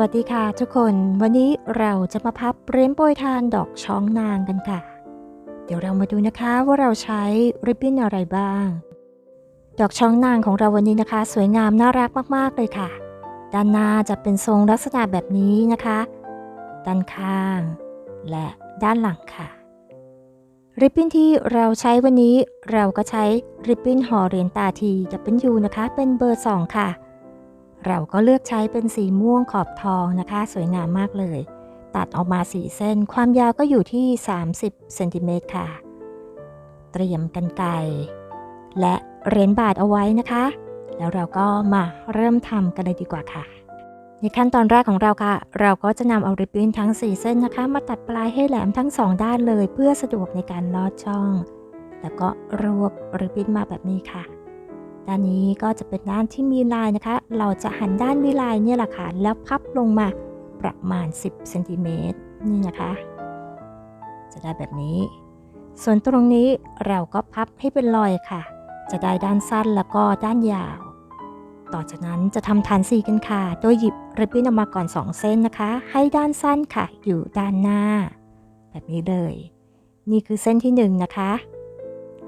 วัสดีค่ะทุกคน วันนี้เราจะมาพับเร้นโปรยทานดอกช้องนางกันค่ะ เดี๋ยวเรามาดูนะคะว่าเราใช้ริบบิ้นอะไรบ้าง ดอกช้องนางของเราวันนี้นะคะ สวยงามน่ารักมากๆเลยค่ะ ด้านหน้าจะเป็นทรงลักษณะแบบนี้นะคะ ด้านข้าง และด้านหลังค่ะ ริบบิ้นที่เราใช้วันนี้เราก็ใช้ริบบิ้นห่อเหรียญตาทีดับเบิลยูนะคะ เป็นเบอร์ 2 ค่ะ เราก็เลือกใช้เป็นสีม่วงขอบทองนะคะ สวยงามมากเลย ตัดออกมาสีเส้น ความยาวก็อยู่ที่ 30เซนติเมตรค่ะ เตรียมกันไกรและเหรียญบาทเอาไว้นะคะ แล้วเราก็มาเริ่มทำกันเลยดีกว่าค่ะ ในขั้นตอนแรกของเราค่ะ เราก็จะนำเอาริบบิ้นทั้ง 4 เส้นนะคะ มาตัดปลายให้แหลมทั้ง 2 ด้านเลย เพื่อสะดวกในการลอดช่อง แล้วก็รวบริบบิ้นมาแบบนี้ค่ะ ด้านนี้ก็จะเป็นด้านที่มีลายนะคะ เราจะหันด้านมีลายเนี่ยแหละค่ะ แล้วพับลงมาประมาณ 10เซนติเมตรนี่นะคะ จะได้แบบนี้ ส่วนตรงนี้เราก็พับให้เป็นรอยค่ะ จะได้ด้านสั้นแล้วก็ด้านยาว ต่อจากนั้นจะทำฐานสีกันค่ะ โดยหยิบริบบิ้นออกมาก่อน 2 เส้นนะคะ ให้ด้านสั้นค่ะ อยู่ด้านหน้า แบบนี้เลย นี่คือเส้นที่ 1 นะคะ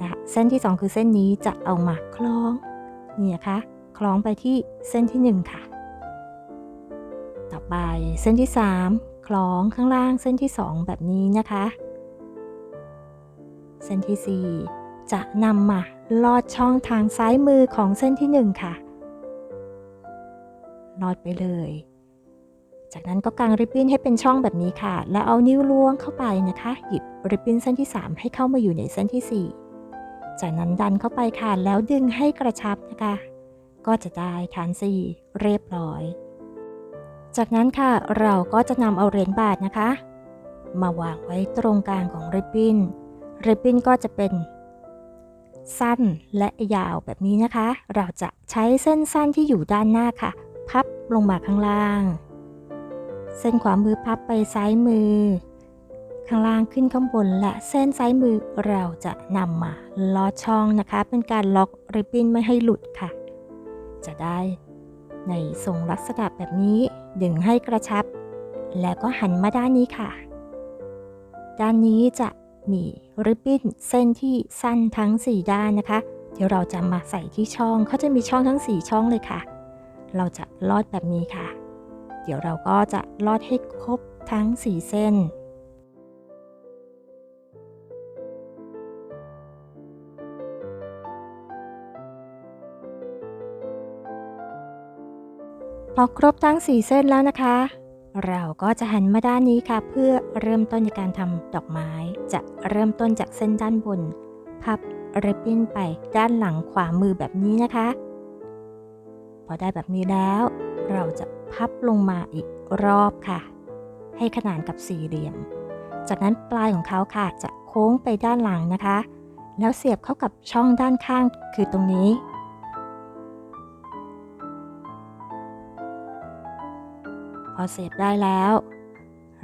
นะเส้นที่ 2 คือเส้นนี้จะเอามาคล้อง นี่นะคะ คล้องไปที่เส้นที่ 1 ค่ะ ต่อไปเส้นที่ 3 คล้องข้างล่างเส้นที่ 2 แบบนี้นะคะ เส้นที่ 4 จะนำมาลอดช่องทางซ้ายมือของเส้นที่ 1 ค่ะลอดไปเลย จากนั้นก็กางริบบิ้นให้เป็นช่องแบบนี้ค่ะ แล้วเอานิ้วล้วงเข้าไปนะคะ หยิบริบบิ้นเส้นที่ 3 ให้เข้ามาอยู่ในเส้นที่ 4 จากนั้นดันเข้าไปค่ะแล้วดึงให้กระชับนะคะ ก็จะได้ฐานสี่เรียบร้อย จากนั้นค่ะเราก็จะนำเอาเหรียญบาทนะคะ มาวางไว้ตรงกลางของริบบิ้นริบบิ้นก็จะเป็น สั้นและยาวแบบนี้นะคะ เราจะใช้เส้นสั้นที่อยู่ด้านหน้าค่ะ พับลงมาข้างล่าง เส้นขวามือพับไปซ้ายมือ ข้างล่างขึ้นข้างบนและเส้นซ้ายมือเราจะนำมาลอดช่องนะคะ เป็นการล็อกริบบิ้นไม่ให้หลุดค่ะ จะได้ในทรงลักษณะแบบนี้ดึงให้กระชับ แล้วก็หันมาด้านนี้ค่ะ ด้านนี้จะมีริบบิ้นเส้นที่สั้นทั้ง 4 ด้านนะคะ เดี๋ยวเราจะมาใส่ที่ช่องเขาจะมีช่องทั้ง 4 ช่องเลยค่ะ เราจะลอดแบบนี้ค่ะ เดี๋ยวเราก็จะลอดให้ครบทั้ง 4 เส้น พอครบทั้ง 4 เส้นแล้วนะคะ เราก็จะหันมาด้านนี้ค่ะ เพื่อเริ่มต้นในการทำดอกไม้ จะเริ่มต้นจากเส้นด้านบน พับริบบิ้นไปด้านหลังขวามือแบบนี้นะคะ พอได้แบบนี้แล้ว เราจะพับลงมาอีกรอบค่ะ ให้ขนานกับสี่เหลี่ยม จากนั้นปลายของเขาค่ะจะโค้งไปด้านหลังนะคะ แล้วเสียบเข้ากับช่องด้านข้างคือตรงนี้ อเสียบได้แล้ว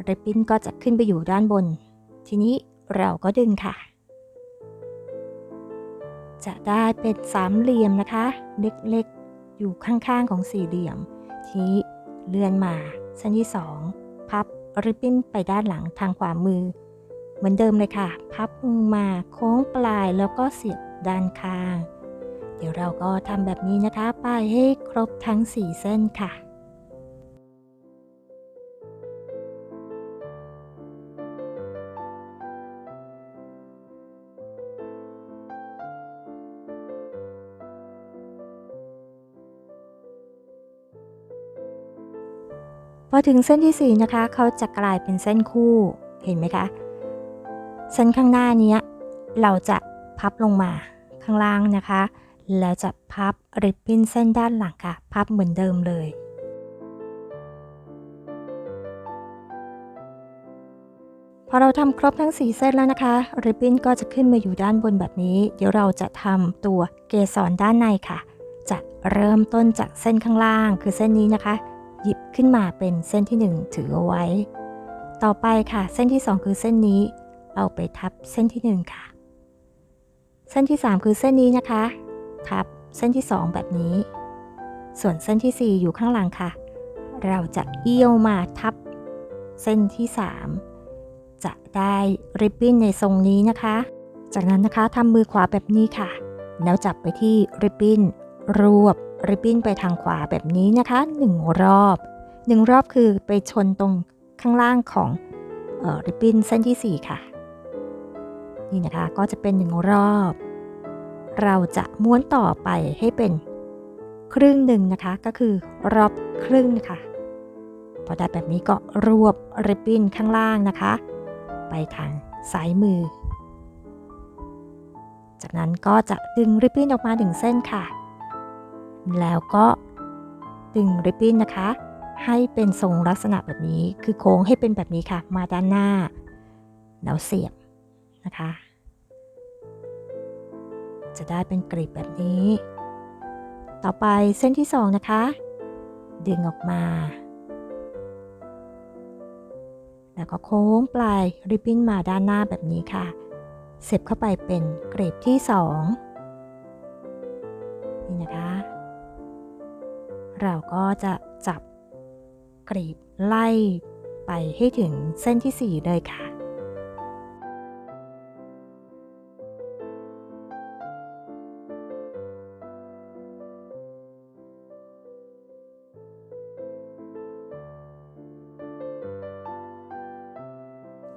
ริบบิ้นก็จะขึ้นไปอยู่ด้านบน ทีนี้เราก็ดึงค่ะ จะได้เป็นสามเหลี่ยมนะคะ เล็กๆ อยู่ข้างๆของสี่เหลี่ยม ทีนี้เลื่อนมาเส้นที่2พับริบบิ้นไปด้านหลังทางขวามือ เหมือนเดิมเลยค่ะ พับมาโค้งปลายแล้วก็เสียบด้านข้าง เดี๋ยวเราก็ทำแบบนี้นะคะ ไปให้ครบทั้ง4เส้นค่ะ พอถึงเส้นที่ 4 นะคะ เขาจะกลายเป็นเส้นคู่เห็นไหมคะ เส้นข้างหน้านี้เราจะพับลงมาข้างล่างนะคะ แล้วจะพับริบบิ้นเส้นด้านหลังค่ะ พับเหมือนเดิมเลยพอเราทำครบทั้ง 4 เส้นแล้วนะคะ ริบบิ้นก็จะขึ้นมาอยู่ด้านบนแบบนี้ เดี๋ยวเราจะทำตัวเกสรด้านในค่ะ จะเริ่มต้นจากเส้นข้างล่าง คือเส้นนี้นะคะ หยิบขึ้นมาเป็นเส้นที่ 1 ถือเอาไว้ ต่อไปค่ะ เส้นที่ 2 คือเส้นนี้ เอาไปทับเส้นที่ 1 ค่ะ เส้นที่ 3 คือเส้นนี้นะคะ ทับเส้นที่ 2 แบบนี้ ส่วนเส้นที่ 4 อยู่ข้างหลังค่ะ เราจะเอี้ยวมาทับเส้นที่ 3 จะได้ริบบิ้นในทรงนี้นะคะ จากนั้นนะคะทำมือขวาแบบนี้ค่ะ แล้วจับไปที่ริบบิ้นรวบ ริบบิ้นไปทางขวาแบบนี้นะคะ 1 รอบ 1 รอบคือไปชนตรงข้างล่างของออริบบิ้นเส้นที่ 4 ค่ะ นี่นะคะก็จะเป็น 1 รอบ เราจะม้วนต่อไปให้เป็นครึ่งหนึ่งนะคะก็คือรอบครึ่งนะคะพอได้แบบนี้ก็รวบริบบิ้นข้างล่างนะคะ ไปทางซ้ายมือ จากนั้นก็จะดึงริบบิ้นออกมาหนึ่งเส้นค่ะ แล้วก็ดึงริบบิ้นนะคะ ให้เป็นทรงลักษณะแบบนี้ คือโค้งให้เป็นแบบนี้ค่ะ มาด้านหน้า แล้วเสียบนะคะ จะได้เป็นกรีบแบบนี้ ต่อไปเส้นที่สองนะคะ ดึงออกมา แล้วก็โค้งปลายริบบิ้นมาด้านหน้าแบบนี้ค่ะ เสียบเข้าไปเป็นกรดที่2นี่นะคะ เราก็จะจับกรีบไล่ไปให้ถึงเส้นที่ 4 เลยค่ะ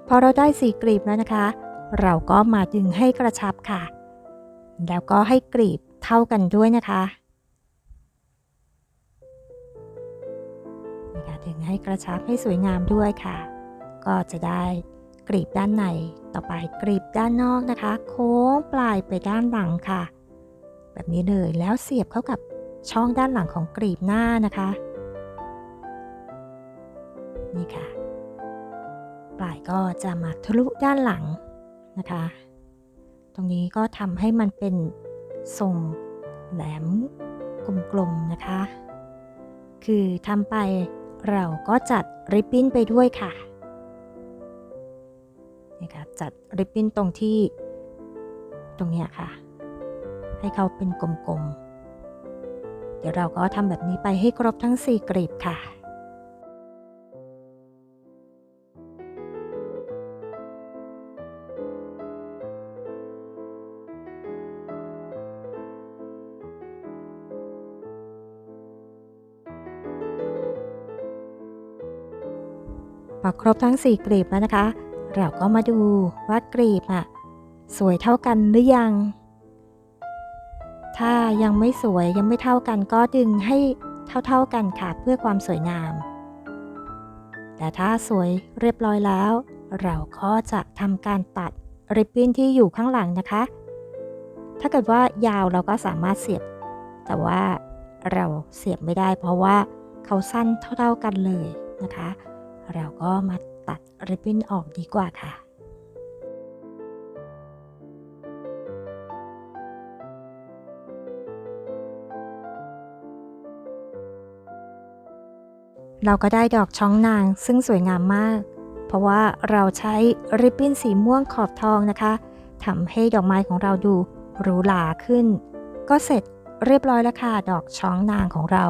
พอเราได้สีกรีบแล้วนะคะ เราก็มาดึงให้กระชับค่ะ แล้วก็ให้กรีบเท่ากันด้วยนะคะ นี่ค่ะดึงให้กระชับให้สวยงามด้วยค่ะ ก็จะได้กรีบด้านใน ต่อไปกรีบด้านนอกนะคะ โค้งปลายไปด้านหลังค่ะ แบบนี้เลยแล้วเสียบเข้ากับช่องด้านหลังของกรีบหน้านะคะ นี่ค่ะ ปลายก็จะมาทะลุด้านหลังนะคะ ตรงนี้ก็ทำให้มันเป็นทรงแหลมกลมๆนะคะ คือทำไป เราก็จัดริบบิ้นไปด้วยค่ะนี่ค่ะจัดริบบิ้นตรงที่ตรงเนี้ยค่ะ ให้เขาเป็นกลมๆ เดี๋ยวเราก็ทำแบบนี้ไปให้ครบทั้ง 4กรีบค่ะ พอครบทั้ง 4 กลีบแล้วนะคะ เราก็มาดูว่ากลีบอะสวยเท่ากันหรือยัง ถ้ายังไม่สวยยังไม่เท่ากันก็ดึงให้เท่าๆกันค่ะเพื่อความสวยงาม แต่ถ้าสวยเรียบร้อยแล้ว เราก็จะทำการตัดริบบิ้นที่อยู่ข้างหลังนะคะ ถ้าเกิดว่ายาวเราก็สามารถเสียบ แต่ว่าเราเสียบไม่ได้เพราะว่าเขาสั้นเท่าๆกันเลยนะคะ เราก็มาตัดริบบิ้นออกดีกว่าค่ะเราก็ได้ดอกช้องนางซึ่งสวยงามมาก เพราะว่าเราใช้ริบบิ้นสีม่วงขอบทองนะคะทำให้ดอกไม้ของเราดูหรูหราขึ้น ก็เสร็จเรียบร้อยแล้วค่ะดอกช้องนางของเรา